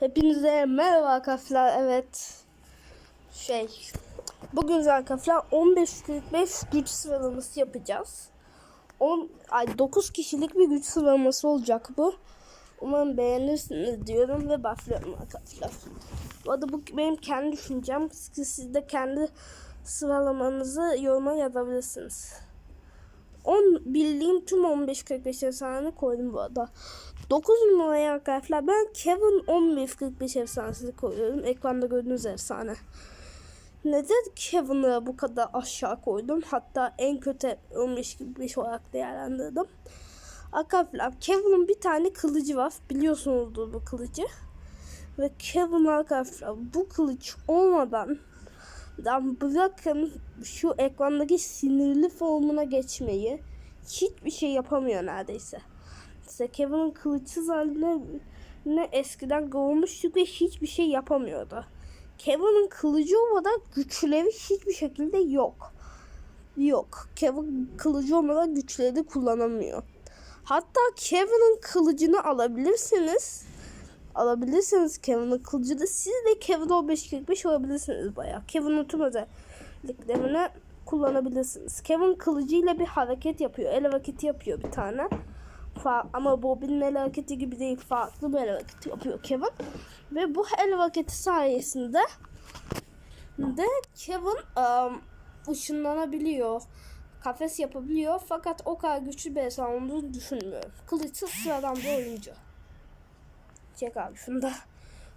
Hepinize merhaba arkadaşlar. Evet. Şey. Bugün arkadaşlar 15-45 güç sıralaması yapacağız. 10 ay 9 kişilik bir güç sıralaması olacak bu. Umarım beğenirsiniz diyorum ve başlıyorum arkadaşlar. Bu arada bu benim kendi düşüncem. Siz siz de kendi sıralamanızı yoruma yazabilirsiniz. 10 bildiğim tüm 15-45 efsane koydum bu arada. 9 numaraya arkadaşlar ben Kevin 15-45 efsanesini koyuyorum. Ekranda gördüğünüz efsane. Neden Kevin'ı bu kadar aşağı koydum? Hatta en kötü 15-45 olarak değerlendirdim. Arkadaşlar Kevin'in bir tane kılıcı var. Biliyorsunuzdur bu kılıcı. Ve Kevin arkadaşlar bu kılıç olmadan dan bırakın şu ekrandaki sinirli formuna geçmeyi hiçbir şey yapamıyor neredeyse. İşte Kevin'in kılıçsız haline ne eskiden görmüştük ve hiçbir şey yapamıyordu. Kevin'in kılıcı olmadan güçleri hiçbir şekilde yok. Yok. Kevin kılıcı olmadan güçleri kullanamıyor. Hatta Kevin'in kılıcını alabilirsiniz. Alabilirsiniz Kevin'in kılıcını. Siz de Kevin 1545 olabilirsiniz bayağı. Kevin'in tüm özelliklerini kullanabilirsiniz. Kevin kılıcıyla bir hareket yapıyor. El hareketi yapıyor bir tane. Fa ama Bobby'nin el hareketi gibi değil. Farklı bir el hareketi yapıyor Kevin. Ve bu el hareketi sayesinde de Kevin um, ışınlanabiliyor. Kafes yapabiliyor. Fakat o kadar güçlü bir insan olduğunu düşünmüyorum. Kılıçsız sıradan bir oyuncu. Çek abi şunu da.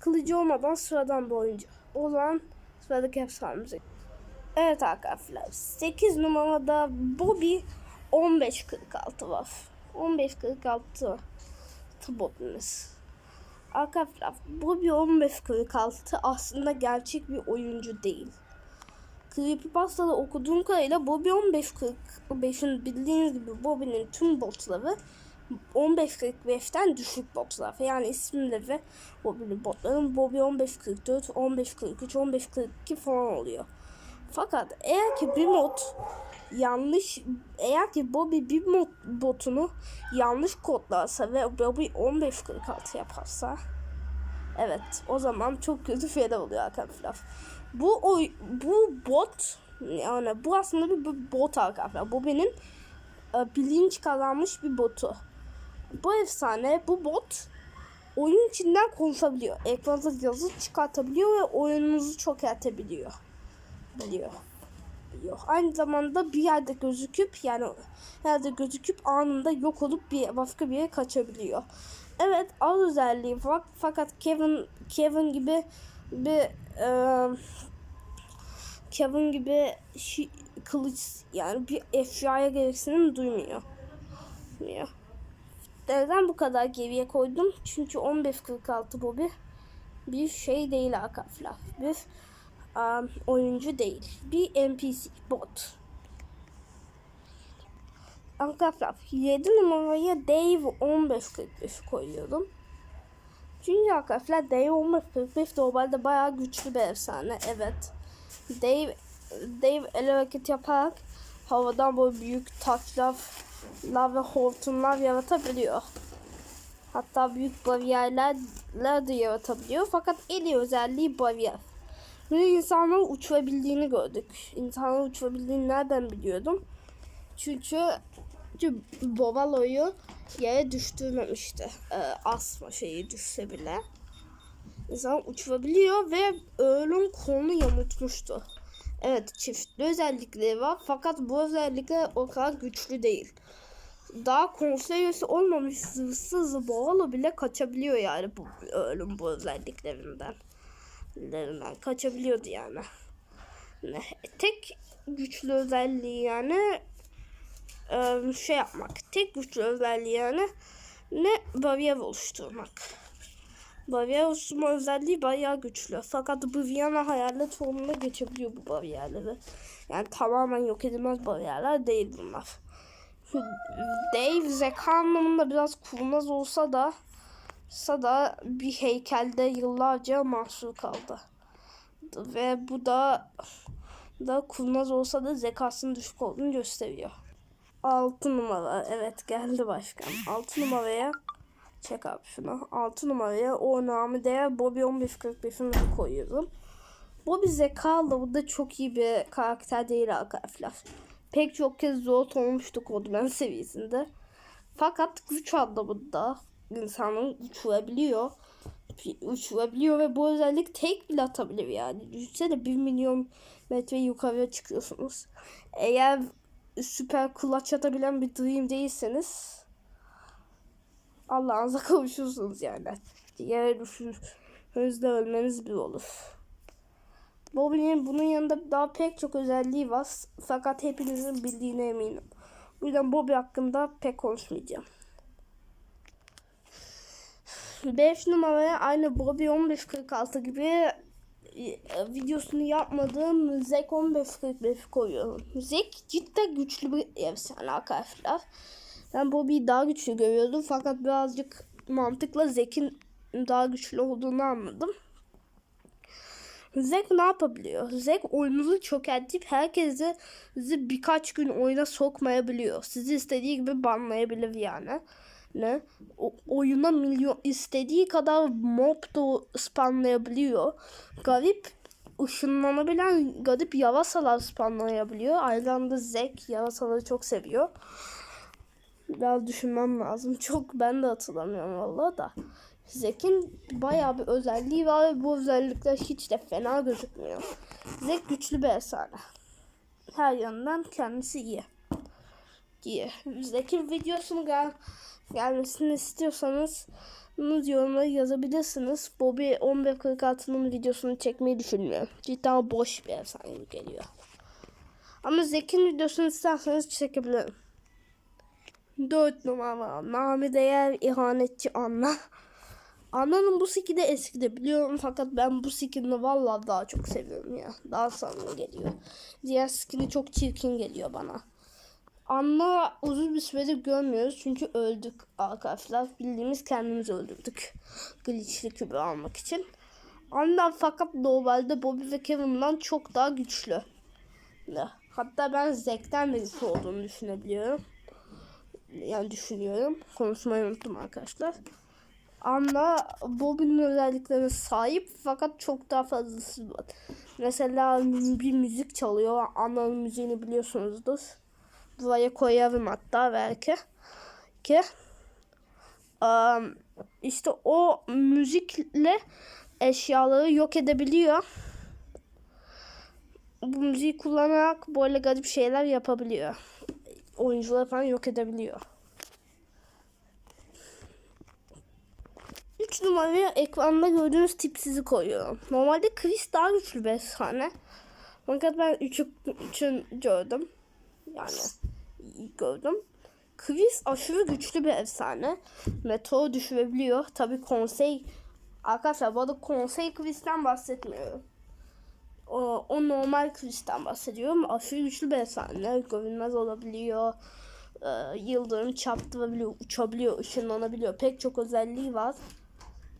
Kılıcı olmadan sıradan bir oyuncu. O zaman sıradaki efsanemize. Evet arkadaşlar. 8 numarada Bobby 1546 var. 1546 tıbotumuz. Arkadaşlar Bobby 1546 aslında gerçek bir oyuncu değil. Creepypasta'da okuduğum kadarıyla Bobby 1545'in bildiğiniz gibi Bobby'nin tüm botları 15.45'ten düşük botlar. Yani isimleri Bobby'nin botların Bobby 15.44, 15.43, 15.42 falan oluyor. Fakat eğer ki bir mod yanlış eğer ki Bobby bir mod botunu yanlış kodlarsa ve Bobby 15.46 yaparsa evet o zaman çok kötü şeyler oluyor arkadaşlar. Bu oy, bu bot yani bu aslında bir, bir bot arkadaşlar. Bobby'nin e, bilinç kazanmış bir botu. Bu efsane bu bot oyun içinden konuşabiliyor. Ekranda yazı çıkartabiliyor ve oyununuzu çökertebiliyor. Biliyor. Biliyor. Aynı zamanda bir yerde gözüküp yani yerde gözüküp anında yok olup bir başka bir yere kaçabiliyor. Evet az özelliği var fakat Kevin Kevin gibi bir e, Kevin gibi şi, kılıç yani bir eşyaya gereksinim duymuyor. Duymuyor. Neden bu kadar geriye koydum? Çünkü 15.46 Bobby bir şey değil arkadaşlar. Bir um, oyuncu değil. Bir NPC bot. Arkadaşlar 7 numaraya Dave 1545 koyuyorum. Çünkü arkadaşlar Dave 1545 normalde bayağı güçlü bir efsane. Evet. Dave Dave el hareket yaparak havadan böyle büyük taşlar lav ve hortumlar yaratabiliyor. Hatta büyük bariyerler de yaratabiliyor. Fakat en iyi özelliği bariyer. Ve insanların uçabildiğini gördük. İnsanların uçabildiğini nereden biliyordum? Çünkü, çünkü Bovalo'yu yere düşürmemişti. Ee, asma şeyi düşse bile. İnsan uçabiliyor ve ölüm kolunu yamultmuştu. Evet çeşitli özellikleri var fakat bu özellikler o kadar güçlü değil. Daha konseyyesi olmamış zırhsız boğalı bile kaçabiliyor yani bu ölüm bu özelliklerinden. Lerinden kaçabiliyordu yani. Tek güçlü özelliği yani şey yapmak. Tek güçlü özelliği yani ne bariyer oluşturmak. Bariyer oluşturma özelliği bayağı güçlü. Fakat bu Viyana hayalet formuna geçebiliyor bu bariyerleri. Yani tamamen yok edilmez bariyerler değil bunlar. Dave zeka anlamında biraz kurnaz olsa da da bir heykelde yıllarca mahsur kaldı. Ve bu da da kurnaz olsa da zekasının düşük olduğunu gösteriyor. 6 numara. Evet geldi başkan. 6 numaraya Çek abi şunu. 6 numaraya o namı değer Bobby 1545'ini koyuyorum. Bobby zekalı bu da çok iyi bir karakter değil arkadaşlar. Pek çok kez zor olmuştu Kodman seviyesinde. Fakat güç anlamında insanın uçurabiliyor. Uçurabiliyor ve bu özellik tek bile atabilir yani. Düşünsene 1 milyon metre yukarıya çıkıyorsunuz. Eğer süper kulaç atabilen bir dream değilseniz Allah'ınıza kavuşursunuz yani. Diğer düşününüzde ölmeniz bir olur. Bobby'nin bunun yanında daha pek çok özelliği var. Fakat hepinizin bildiğine eminim. Bu yüzden Bobby hakkında pek konuşmayacağım. 5 numaraya aynı Bobby 1546 gibi e, videosunu yapmadığım Zek 1545 koyuyorum. Zek cidden güçlü bir efsane arkadaşlar. Ben Bobby'yi daha güçlü görüyordum fakat birazcık mantıkla Zek'in daha güçlü olduğunu anladım. Zek ne yapabiliyor? Zek oyununuzu çökertip herkesi sizi birkaç gün oyuna sokmayabiliyor. Sizi istediği gibi banlayabilir yani. Ne? O, oyuna milyon istediği kadar mob da spamlayabiliyor. Garip ışınlanabilen garip yavasalar spamlayabiliyor. Aynı anda Zek yavasaları çok seviyor. Biraz düşünmem lazım. Çok ben de hatırlamıyorum valla da. Zek'in bayağı bir özelliği var ve bu özellikler hiç de fena gözükmüyor. Zek güçlü bir efsane. Her yandan kendisi iyi. İyi. Zek'in videosunu gel gelmesini istiyorsanız yorumlara yazabilirsiniz. Bobby 1146'nın videosunu çekmeyi düşünmüyor. Cidden boş bir efsane geliyor. Ama Zek'in videosunu isterseniz çekebilirim. 4 numara. Nami değer ihanetçi Anna. Anna'nın bu siki de eskide biliyorum fakat ben bu skinini vallahi daha çok seviyorum ya. Daha samimi geliyor. Diğer skini çok çirkin geliyor bana. Anna uzun bir süredir görmüyoruz çünkü öldük arkadaşlar. Bildiğimiz kendimizi öldürdük. Glitch'li kübü almak için. Anna fakat normalde Bobby ve Kevin'dan çok daha güçlü. Hatta ben Zack'ten de güçlü olduğunu düşünebiliyorum yani düşünüyorum. Konuşmayı unuttum arkadaşlar. Anna Bobby'nin özelliklerine sahip fakat çok daha fazlası var. Mesela bir müzik çalıyor. Anna'nın müziğini biliyorsunuzdur. Buraya koyarım hatta belki. Ki um, işte o müzikle eşyaları yok edebiliyor. Bu müziği kullanarak böyle garip şeyler yapabiliyor oyuncuları falan yok edebiliyor. 3 numaraya ekranda gördüğünüz tipsizi koyuyorum. Normalde Chris daha güçlü bir efsane. Fakat ben 3'ü üçün gördüm. Yani gördüm. Chris aşırı güçlü bir efsane. Meteor düşürebiliyor. Tabi konsey Arkadaşlar bu arada konsey Chris'ten bahsetmiyorum. O, o normal Chris'ten bahsediyorum. Aşırı güçlü bir efsane. Görünmez olabiliyor. Ee, yıldırım çarptırabiliyor, uçabiliyor, ışınlanabiliyor. Pek çok özelliği var.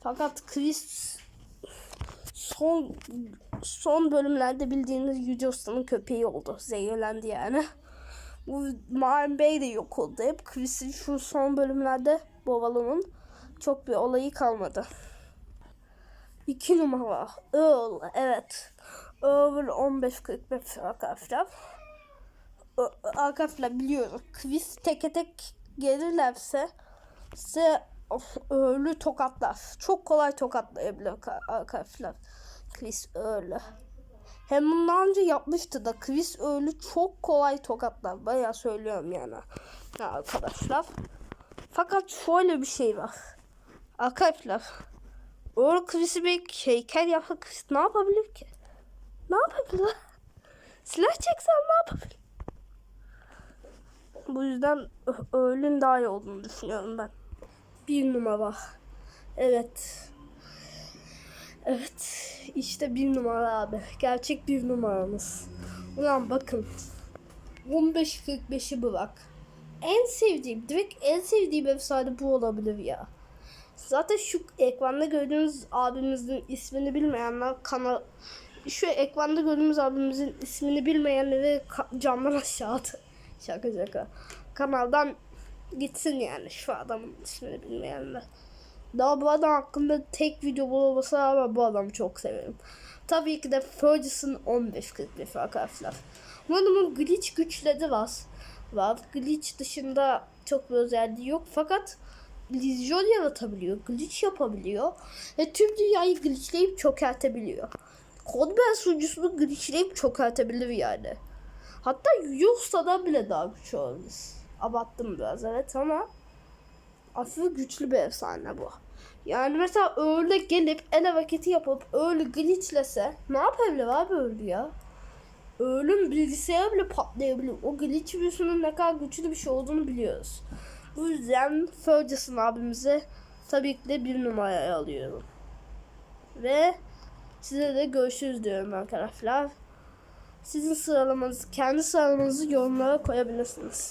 Fakat Chris son son bölümlerde bildiğiniz Yüce köpeği oldu. Zehirlendi yani. Bu Marvin Bey de yok oldu. Hep Chris'in şu son bölümlerde Bovalı'nın çok bir olayı kalmadı. İki numara. Earl. Evet. Earl 15.45 arkadaşlar. Arkadaşlar biliyorum. Quiz teke tek gelirlerse size Earl'ü tokatlar. Çok kolay tokatlayabilir arkadaşlar. Chris Earl'ü. Hem bundan önce yapmıştı da Chris Earl'ü çok kolay tokatlar. Bayağı söylüyorum yani. Ya arkadaşlar. Fakat şöyle bir şey var. Arkadaşlar. Earl Chris'i bir heykel yapsa Chris ne yapabilir ki? Ne yapabilir? Silah çeksen ne yapabilir? Bu yüzden Earl'ün daha iyi olduğunu düşünüyorum ben. Bir numara. Evet. Evet. İşte bir numara abi. Gerçek bir numaramız. Ulan bakın. 15.45'i bırak. En sevdiğim, direkt en sevdiğim efsane bu olabilir ya. Zaten şu ekranda gördüğünüz abimizin ismini bilmeyenler kanal şu ekranda gördüğümüz abimizin ismini bilmeyenleri camdan aşağı at. Şaka şaka. Kanaldan gitsin yani şu adamın ismini bilmeyenler. Daha bu adam hakkında tek video bulunması ama bu adamı çok severim. Tabii ki de Ferguson 1541 arkadaşlar. Bu adamın glitch güçleri var. var. Glitch dışında çok bir özelliği yok fakat illüzyon yaratabiliyor. Glitch yapabiliyor. Ve tüm dünyayı glitchleyip çökertebiliyor. Kodber sunucusunu glitchleyip çökertebilir yani. Hatta Yusta'dan bile daha güçlü olabilir. Abarttım biraz evet ama aslında güçlü bir efsane bu. Yani mesela öyle gelip el hareketi yapıp öyle glitchlese ne yapabilir abi öyle ya? Ölüm bilgisayar bile patlayabilir. O glitch virüsünün ne kadar güçlü bir şey olduğunu biliyoruz. Bu yüzden Ferguson abimizi tabii ki de bir numaraya alıyorum. Ve size de görüşürüz diyorum arkadaşlar. Sizin sıralamanızı, kendi sıralamanızı yorumlara koyabilirsiniz.